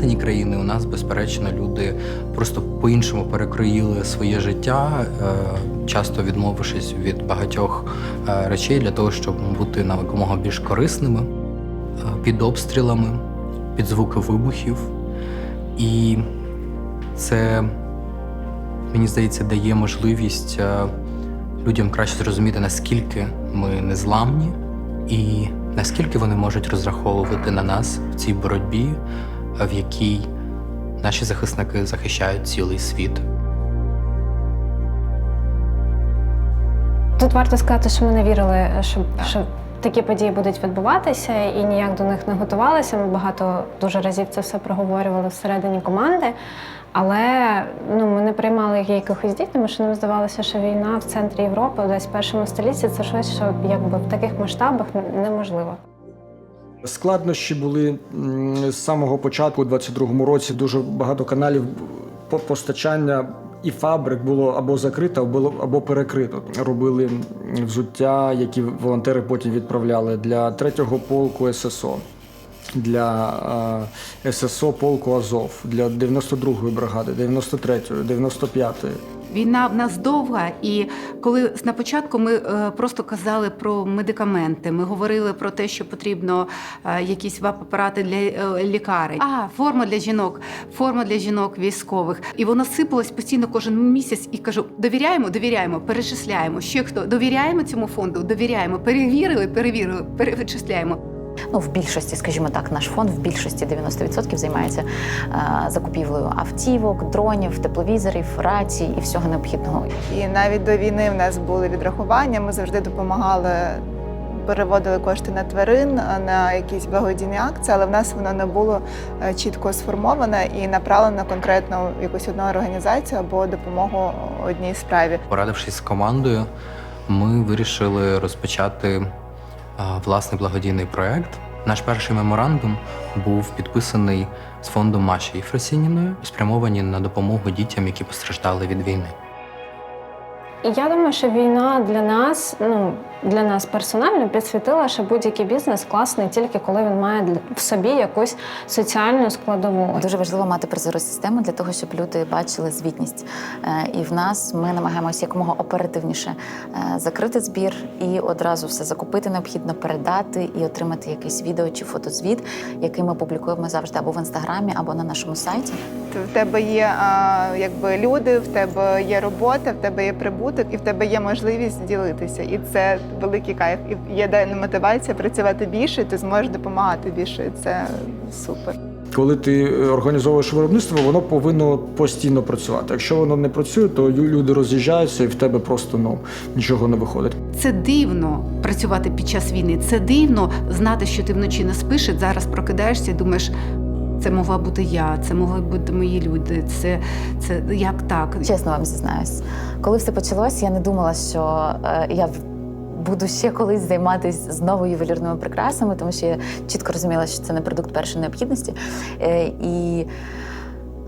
всередині країни у нас, безперечно, люди просто по-іншому перекроїли своє життя, е, часто відмовившись від багатьох е, речей для того, щоб бути якомога більш корисними е, під обстрілами, під звуки вибухів. І це, мені здається, дає можливість людям краще зрозуміти, наскільки ми незламні і наскільки вони можуть розраховувати на нас в цій боротьбі, в якій наші захисники захищають цілий світ. Тут варто сказати, що ми не вірили, що, що такі події будуть відбуватися, і ніяк до них не готувалися. Ми багато дуже разів це все проговорювали всередині команди. Але ну, ми не приймали якихось дій, тому що нам здавалося, що війна в центрі Європи, в першому столітті, це щось, що якби в таких масштабах неможливо. Складнощі були з самого початку, у 22-му році, дуже багато каналів по- постачання і фабрик було або закрито, або, перекрито. Робили взуття, які волонтери потім відправляли для 3-го полку ССО, для ССО полку Азов, для 92-ї бригади, 93-ї, 95-ї. Війна в нас довга, і коли на початку ми е, просто казали про медикаменти, ми говорили про те, що потрібно е, якісь вап-апарати для е, лікарень. А форма для жінок, форма для жінок військових. І воно сипалось постійно кожен місяць. І кажу: довіряємо, довіряємо, перечисляємо. Ще хто довіряємо цьому фонду, довіряємо, перевірили, перевірили, перечисляємо. Ну, в більшості, скажімо так, наш фонд в більшості 90% займається е, закупівлею автівок, дронів, тепловізорів, рацій і всього необхідного. І навіть до війни в нас були відрахування. Ми завжди допомагали, переводили кошти на тварин, на якісь благодійні акції, але в нас воно не було е, чітко сформоване і направлено конкретно в якусь одну організацію або допомогу одній справі. Порадившись з командою, ми вирішили розпочати власний благодійний проект. Наш перший меморандум був підписаний з фондом Маші Єфросініною, спрямовані на допомогу дітям, які постраждали від війни. І я думаю, що війна для нас, ну для нас персонально підсвітила, що будь-який бізнес класний тільки коли він має для- в собі якусь соціальну складову. Дуже важливо мати прозору систему для того, щоб люди бачили звітність. Е, І в нас ми намагаємося якомога оперативніше е, закрити збір і одразу все закупити необхідно, передати і отримати якийсь відео чи фотозвіт, який ми публікуємо завжди або в інстаграмі, або на нашому сайті. В тебе є якби люди, в тебе є робота, в тебе є прибуток, і в тебе є можливість ділитися. І це великий кайф. І є дана мотивація працювати більше, ти зможеш допомагати більше. І це супер. Коли ти організовуєш виробництво, воно повинно постійно працювати. Якщо воно не працює, то лю- люди роз'їжджаються і в тебе просто ну нічого не виходить. Це дивно працювати під час війни. Це дивно знати, що ти вночі не спиш, і зараз прокидаєшся і думаєш. Це могла бути я, це могли бути мої люди. Це, це як так? Чесно вам зізнаюсь, коли все почалось, я не думала, що е, я буду ще колись займатися знову ювелірними прикрасами, тому що я чітко розуміла, що це не продукт першої необхідності. Е, і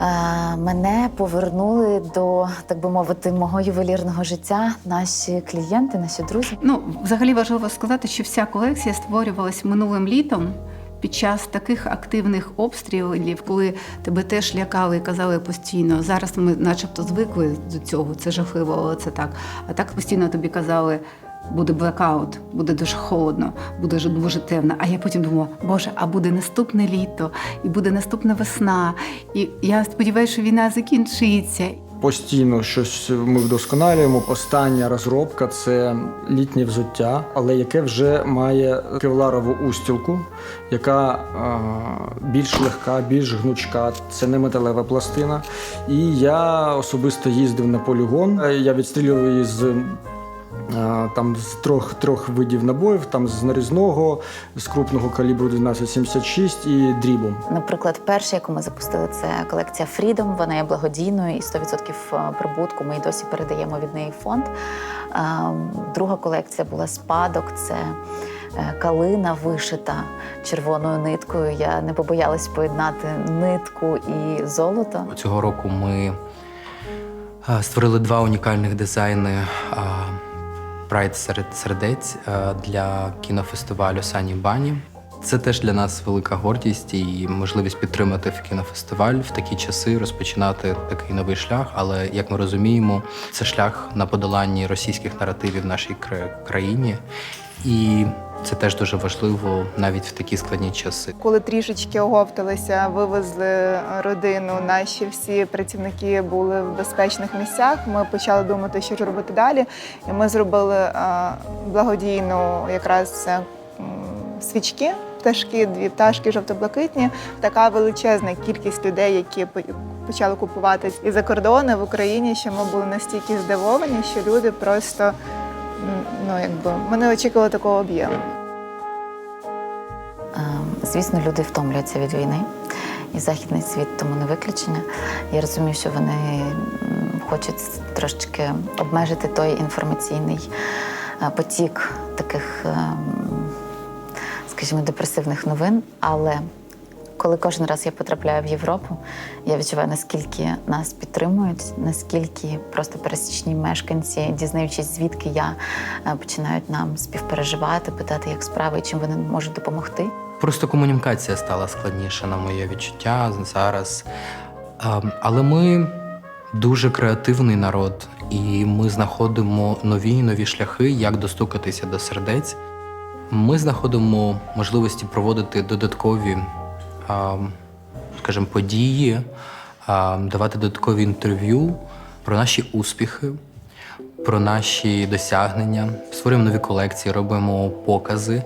е, мене повернули до, так би мовити, мого ювелірного життя наші клієнти, наші друзі. Ну, взагалі важливо сказати, що вся колекція створювалась минулим літом. Під час таких активних обстрілів, коли тебе теж лякали і казали постійно, зараз ми начебто звикли до цього, це жахливо, але це так. А так постійно тобі казали, буде блекаут, буде дуже холодно, буде дуже темно. А я потім думала, Боже, а буде наступне літо, і буде наступна весна. І я сподіваюся, що війна закінчиться. Постійно щось ми вдосконалюємо. Остання розробка це літнє взуття, але яке вже має кевларову устілку, яка е, більш легка, більш гнучка. Це не металева пластина. І я особисто їздив на полігон. Е, Я відстрілював її з. Е, Там з трьох, трьох видів набоїв, там з нарізного, з крупного калібру 1276 і дрібом. Наприклад, перша, яку ми запустили, це колекція Freedom. Вона є благодійною і 100% прибутку ми й досі передаємо від неї фонд. Друга колекція була спадок. Це е, калина вишита червоною ниткою. Я не побоялась поєднати нитку і золото. Цього року ми створили два унікальних дизайни Прайд серед сердець для кінофестивалю Сані Бані. Це теж для нас велика гордість і можливість підтримати кінофестиваль в такі часи, розпочинати такий новий шлях. Але як ми розуміємо, це шлях на подоланні російських наративів в нашій кра- країні, і це теж дуже важливо навіть в такі складні часи. Коли трішечки оговталися, вивезли родину, наші всі працівники були в безпечних місцях. Ми почали думати, що ж робити далі. І ми зробили е, благодійну якраз е, свічки. Пташки, дві пташки жовто-блакитні. Така величезна кількість людей, які почали купувати і за кордони в Україні, що ми були настільки здивовані, що люди просто ну якби ми не очікували такого об'єму. Ем, Звісно, люди втомлюються від війни, і західний світ тому не виключення. Я розумію, що вони хочуть трошечки обмежити той інформаційний е, потік таких, ем, скажімо, депресивних новин. Але коли кожен раз я потрапляю в Європу, я відчуваю, наскільки нас підтримують, наскільки просто пересічні мешканці, дізнаючись, звідки я, е, починають нам співпереживати, питати, як справи чим вони можуть допомогти. Просто комунікація стала складніша на моє відчуття зараз. Ем, Але ми дуже креативний народ, і ми знаходимо нові і нові шляхи, як достукатися до сердець. Ми знаходимо можливості проводити додаткові, скажімо, події, давати додаткові інтерв'ю про наші успіхи, про наші досягнення. Створюємо нові колекції, робимо покази,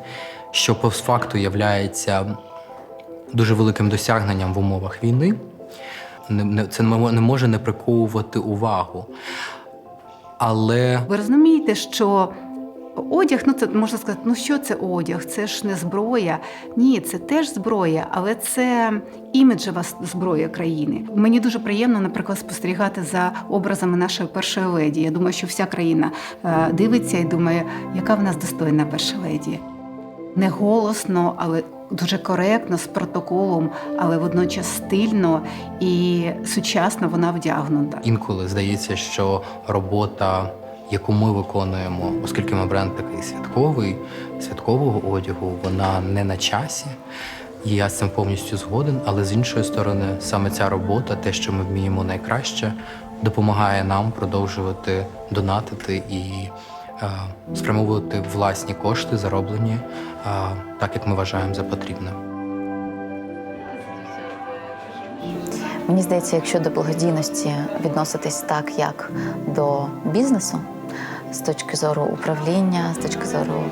що по факту являється дуже великим досягненням в умовах війни. Це не може не приковувати увагу. Але Ви розумієте, що одяг, ну це можна сказати, ну що це одяг? Це ж не зброя. Ні, це теж зброя, але це іміджева зброя країни. Мені дуже приємно, наприклад, спостерігати за образами нашої першої леді. Я думаю, що вся країна е, дивиться і думає, яка в нас достойна перша леді. Не голосно, але дуже коректно, з протоколом, але водночас стильно і сучасно вона вдягнута. інколи здається, що робота, яку ми виконуємо, оскільки ми бренд такий святковий, святкового одягу, вона не на часі. І я з цим повністю згоден, але з іншої сторони, саме ця робота, те, що ми вміємо найкраще, допомагає нам продовжувати донатити і е, спрямовувати власні кошти, зароблені е, так, як ми вважаємо за потрібне. Мені здається, якщо до благодійності відноситись так, як до бізнесу, з точки зору управління, з точки зору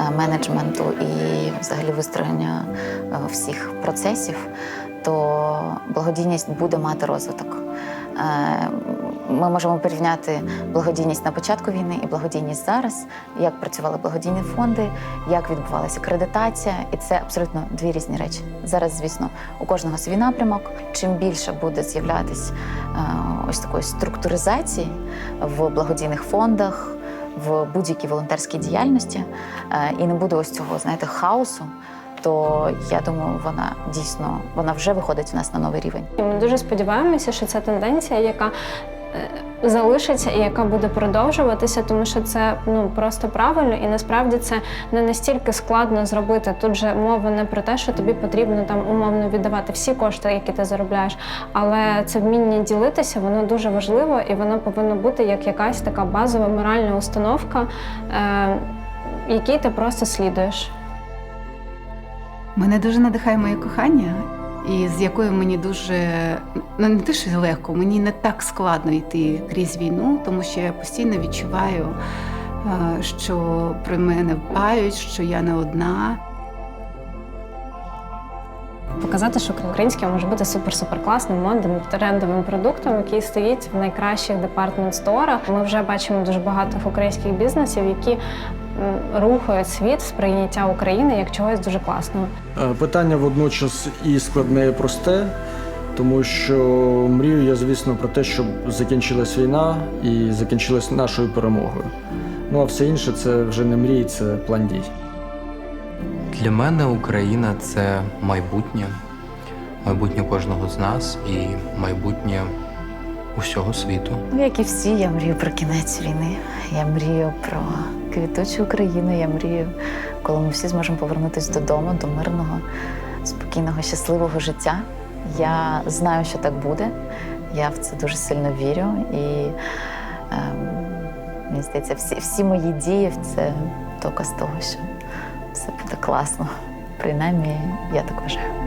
е, менеджменту і взагалі вистроєння е, всіх процесів, то благодійність буде мати розвиток. Ми можемо порівняти благодійність на початку війни і благодійність зараз, як працювали благодійні фонди, як відбувалася кредитація, і це абсолютно дві різні речі. Зараз, звісно, у кожного свій напрямок. Чим більше буде з'являтись е, ось такої структуризації в благодійних фондах, в будь-якій волонтерській діяльності, е, і не буде ось цього, знаєте, хаосу. То я думаю, вона дійсно вона вже виходить в нас на новий рівень. Ми дуже сподіваємося, що це тенденція, яка залишиться і яка буде продовжуватися, тому що це ну просто правильно, і насправді це не настільки складно зробити. Тут же мова не про те, що тобі потрібно там умовно віддавати всі кошти, які ти заробляєш, але це вміння ділитися, воно дуже важливо і воно повинно бути як якась така базова моральна установка, е, якій ти просто слідуєш. Мене дуже надихає моє кохання, і з якою мені дуже ну не те, що легко, мені не так складно йти крізь війну, тому що я постійно відчуваю, е, що про мене дбають, що я не одна. Показати, що українське може бути супер-супер класним, модним, трендовим продуктом, який стоїть в найкращих департмент-сторах. Ми вже бачимо дуже багато українських бізнесів, які рухають світ сприйняття України як чогось дуже класного. Е, Питання водночас і складне, і просте, тому що мрію я, звісно, про те, щоб закінчилась війна і закінчилась нашою перемогою. Ну а все інше це вже не мрії, це план дій. Для мене Україна це майбутнє, майбутнє кожного з нас і майбутнє усього світу. Ну, як і всі, я мрію про кінець війни. Я мрію про квітучу Україну. Я мрію, коли ми всі зможемо повернутися додому, до мирного, спокійного, щасливого життя. Я знаю, що так буде. Я в це дуже сильно вірю. І ем, мені здається, всі, всі мої дії це доказ того, що все буде класно. Принаймні, я так вважаю.